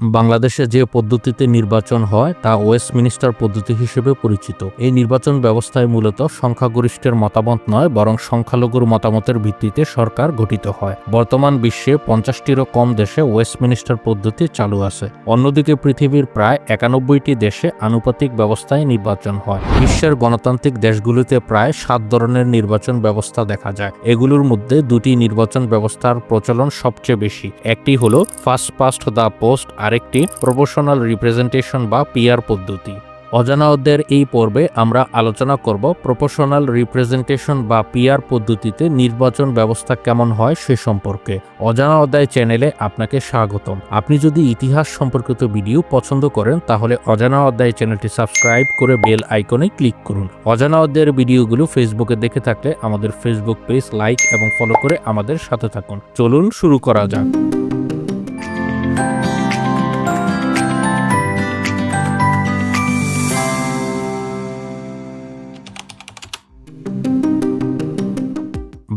বাংলাদেশে যে পদ্ধতিতে নির্বাচন হয় তা ওয়েস্টমিনিস্টার পদ্ধতি হিসেবে পরিচিত। এই নির্বাচন ব্যবস্থায় মূলত সংখ্যাগরিষ্ঠের মতামত নয়, বরং সংখ্যালঘুর মতামতের ভিত্তিতে সরকার গঠিত হয়। বর্তমান বিশ্বে পঞ্চাশটিরও কম দেশে ওয়েস্টমিনিস্টার পদ্ধতি চালু আছে। অন্যদিকে পৃথিবীর প্রায় একানব্বইটি দেশে আনুপাতিক ব্যবস্থায় নির্বাচন হয়। বিশ্বের গণতান্ত্রিক দেশগুলিতে প্রায় সাত ধরনের নির্বাচন ব্যবস্থা দেখা যায়। এগুলোর মধ্যে দুটি নির্বাচন ব্যবস্থার প্রচলন সবচেয়ে বেশি। একটি হলো ফার্স্ট পাস্ট দ্য পোস্ট আরেকটি প্রপোর্শনাল রিপ্রেজেন্টেশন বা পিআর পদ্ধতি। অজানা অজানাওদের এই পর্বে আমরা আলোচনা করব প্রপোর্শনাল রিপ্রেজেন্টেশন বা পিআর পদ্ধতিতে নির্বাচন ব্যবস্থা কেমন হয় সে সম্পর্কে। অজানা অধ্যায় চ্যানেলে আপনাকে স্বাগতম। আপনি যদি ইতিহাস সম্পর্কিত ভিডিও পছন্দ করেন, তাহলে অজানা অধ্যায় চ্যানেলটি সাবস্ক্রাইব করে বেল আইকনে ক্লিক করুন। অজানা অধ্যায়ের ভিডিওগুলো ফেসবুকে দেখে থাকলে আমাদের ফেসবুক পেজ লাইক এবং ফলো করে আমাদের সাথে থাকুন। চলুন শুরু করা যাক।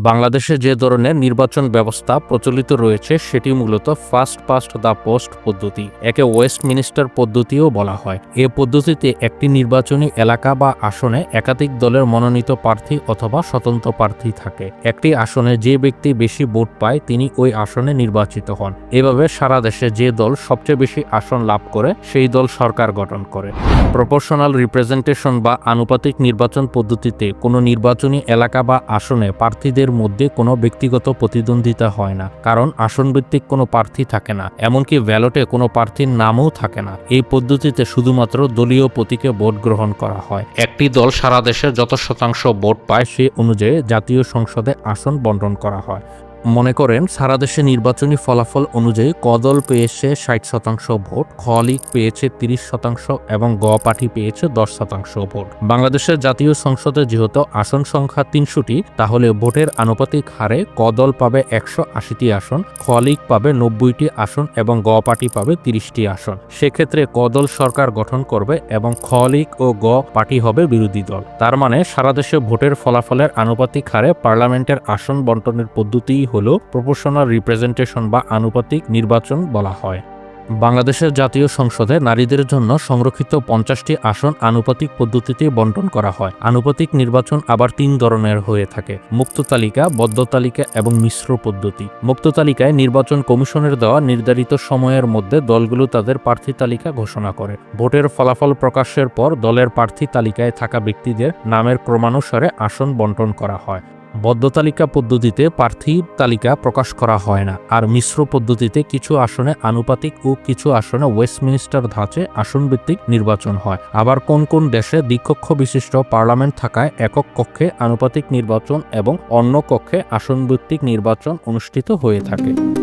বাংলাদেশে যে ধরনের নির্বাচন ব্যবস্থা প্রচলিত রয়েছে, সেটি মূলত ফার্স্ট পাস্ট দ্য পোস্ট পদ্ধতি, একে ওয়েস্ট মিনিস্টার পদ্ধতিও বলা হয়। এ পদ্ধতিতে একটি নির্বাচনী এলাকা বা আসনে একাধিক দলের মনোনীত প্রার্থী অথবা স্বতন্ত্র প্রার্থী থাকে। একটি আসনে যে ব্যক্তি বেশি ভোট পায়, তিনি ওই আসনে নির্বাচিত হন। এভাবে সারা দেশে যে দল সবচেয়ে বেশি আসন লাভ করে, সেই দল সরকার গঠন করে। প্রপোর্শনাল রিপ্রেজেন্টেশন বা আনুপাতিক নির্বাচন পদ্ধতিতে কোনো নির্বাচনী এলাকা বা আসনে প্রার্থীদের মধ্যে কোনো ব্যক্তিগত প্রতিদ্বন্দ্বিতা হয় না, কারণ আসনভিত্তিক কোনো প্রার্থী থাকে না, এমনকি ব্যালটে কোনো প্রার্থীর নামও থাকে না। এই পদ্ধতিতে শুধুমাত্র দলীয় প্রতীকে ভোট গ্রহণ করা হয়। একটি দল সারা দেশে যত শতাংশ ভোট পায় সে অনুযায়ী জাতীয় সংসদে আসন বন্টন করা হয়। মনে করেন, সারা দেশে নির্বাচনী ফলাফল অনুযায়ী কদল পেয়েছে ষাট শতাংশ ভোট খ লীগ পেয়েছে তিরিশ শতাংশ এবং গ পার্টি পেয়েছে দশ শতাংশ ভোট। বাংলাদেশের জাতীয় সংসদে যেহেতু আসন সংখ্যা তিনশোটি, তাহলে ভোটের আনুপাতিক হারে কদল পাবে একশো আশিটি আসন খ লীগ পাবে নব্বইটি আসন এবং গ পার্টি পাবে তিরিশটি আসন। সেক্ষেত্রে কদল সরকার গঠন করবে এবং খ লীগ ও গ পার্টি হবে বিরোধী দল। তার মানে সারা দেশে ভোটের ফলাফলের আনুপাতিক হারে পার্লামেন্টের আসন বন্টনের পদ্ধতি হল প্রপোর্শনাল রিপ্রেজেন্টেশন বা আনুপাতিক নির্বাচন বলা হয়। বাংলাদেশের জাতীয় সংসদে নারীদের জন্য সংরক্ষিত পঞ্চাশটি আসন আনুপাতিক পদ্ধতিতে বন্টন করা হয়। আনুপাতিক নির্বাচন আবার তিন ধরনের হয়ে থাকে। মুক্ত তালিকা, বদ্ধ তালিকা এবং মিশ্র পদ্ধতি। মুক্ত তালিকায় নির্বাচন কমিশনের দেওয়া নির্ধারিত সময়ের মধ্যে দলগুলো তাদের প্রার্থী তালিকা ঘোষণা করে। ভোটের ফলাফল প্রকাশের পর দলের প্রার্থী তালিকায় থাকা ব্যক্তিদের নামের ক্রমানুসারে আসন বন্টন করা হয়। বদ্ধ তালিকা পদ্ধতিতে প্রার্থী তালিকা প্রকাশ করা হয় না, আর মিশ্র পদ্ধতিতে কিছু আসনে আনুপাতিক ও কিছু আসনে ওয়েস্টমিনিস্টার ধাঁচে আসনভিত্তিক নির্বাচন হয়। আবার কোন কোন দেশে দ্বিকক্ষ বিশিষ্ট পার্লামেন্ট থাকায় একক কক্ষে আনুপাতিক নির্বাচন এবং অন্য কক্ষে আসনভিত্তিক নির্বাচন অনুষ্ঠিত হয়ে থাকে।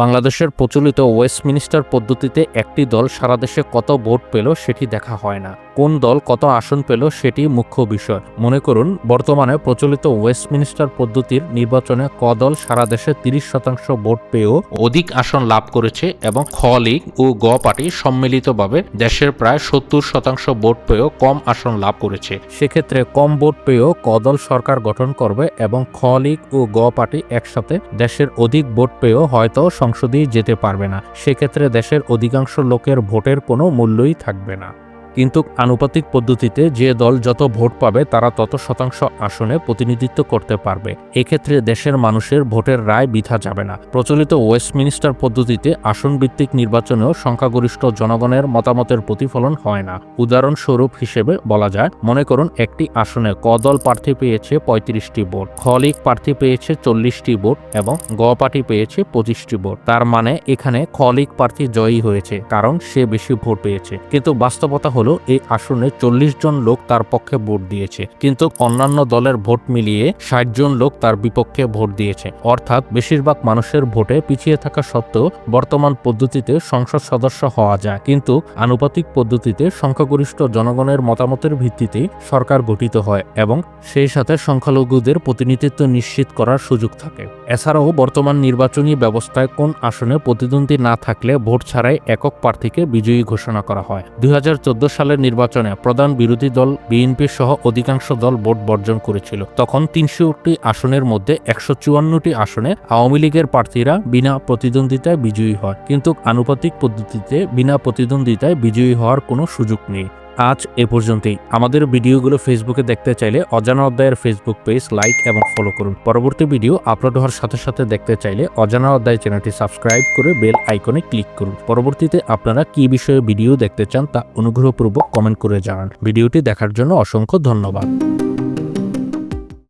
বাংলাদেশের প্রচলিত ওয়েস্টমিনিস্টার পদ্ধতিতে একটি দল সারা দেশে কত ভোট পেল সেটি দেখা হয় না। কোন দল কত আসন পেল সেটি মুখ্য বিষয়। মনে করুন, বর্তমানে প্রচলিত ওয়েস্টমিনিস্টার পদ্ধতির নির্বাচনে ক দল সারা দেশে তিরিশ শতাংশ ভোট পেয়েও অধিক আসন লাভ করেছে এবং খ লীগ ও গ পার্টি সম্মিলিতভাবে দেশের প্রায় সত্তর শতাংশ ভোট পেয়েও কম আসন লাভ করেছে। সেক্ষেত্রে কম ভোট পেয়েও ক দল সরকার গঠন করবে এবং খ লীগ ও গ পার্টি একসাথে দেশের অধিক ভোট পেয়েও হয়তো সংসদেই যেতে পারবে না। সেক্ষেত্রে দেশের অধিকাংশ লোকের ভোটের কোনো মূল্যই থাকবে না। কিন্তু আনুপাতিক পদ্ধতিতে যে দল যত ভোট পাবে, তারা তত শতাংশ আসনে প্রতিনিধিত্ব করতে পারবে। এক্ষেত্রে দেশের মানুষের ভোটের রায় বিথা যাবে না। প্রচলিত ওয়েস্টমিনিস্টার পদ্ধতিতে আসন ভিত্তিক নির্বাচনেও সংখ্যাগরিষ্ঠ জনগণের মতামতের প্রতিফলন হয় না। উদাহরণস্বরূপ হিসেবে বলা যায়, মনে করুন একটি আসনে ক দল প্রার্থী পেয়েছে পঁয়ত্রিশটি ভোট, খ লীগ প্রার্থী পেয়েছে চল্লিশটি ভোট এবং গ পার্টি পেয়েছে পঁচিশটি ভোট। তার মানে এখানে খ লীগ প্রার্থী জয়ী হয়েছে, কারণ সে বেশি ভোট পেয়েছে। কিন্তু বাস্তবতা হলো, এই আসনে চল্লিশ জন লোক তার পক্ষে ভোট দিয়েছে। কিন্তু অন্যান্য দলের ভোট মিলিয়ে ষাট জন লোক তার বিপক্ষে ভোট দিয়েছে। অর্থাৎ বেশিরভাগ মানুষের ভোটে পিছিয়ে থাকা সত্ত্বেও বর্তমান পদ্ধতিতে সংসদ সদস্য হওয়া যায়। কিন্তু আনুপাতিক পদ্ধতিতে সংখ্যাগরিষ্ঠ জনগণের মতামতের ভিত্তিতে সরকার গঠিত হয় এবং সেই সাথে সংখ্যালঘুদের প্রতিনিধিত্ব নিশ্চিত করার সুযোগ থাকে। এছাড়াও বর্তমান নির্বাচনী ব্যবস্থায় কোন আসনে প্রতিদ্বন্দ্বী না থাকলে ভোট ছাড়াই একক প্রার্থীকে বিজয়ী ঘোষণা করা হয়। দুই হাজার চোদ্দ সালের নির্বাচনে প্রধান বিরোধী দল বিএনপি সহ অধিকাংশ দল ভোট বর্জন করেছিল। তখন তিনশোটি আসনের মধ্যে একশো চুয়ান্নটি আসনে আওয়ামী লীগের প্রার্থীরা বিনা প্রতিদ্বন্দ্বিতায় বিজয়ী হয়। কিন্তু আনুপাতিক পদ্ধতিতে বিনা প্রতিদ্বন্দ্বিতায় বিজয়ী হওয়ার কোনো সুযোগ নেই। আজ এ পর্যন্তই। আমাদের ভিডিওগুলো ফেসবুকে দেখতে চাইলে অজানা অধ্যায়ের ফেসবুক পেজ লাইক এবং ফলো করুন। পরবর্তী ভিডিও আপলোড হওয়ার সাথে সাথে দেখতে চাইলে অজানা অধ্যায় চ্যানেলটি সাবস্ক্রাইব করে বেল আইকনে ক্লিক করুন। পরবর্তীতে আপনারা কি বিষয়ে ভিডিও দেখতে চান তা অনুগ্রহপূর্বক কমেন্ট করে জানান। ভিডিওটি দেখার জন্য অসংখ্য ধন্যবাদ।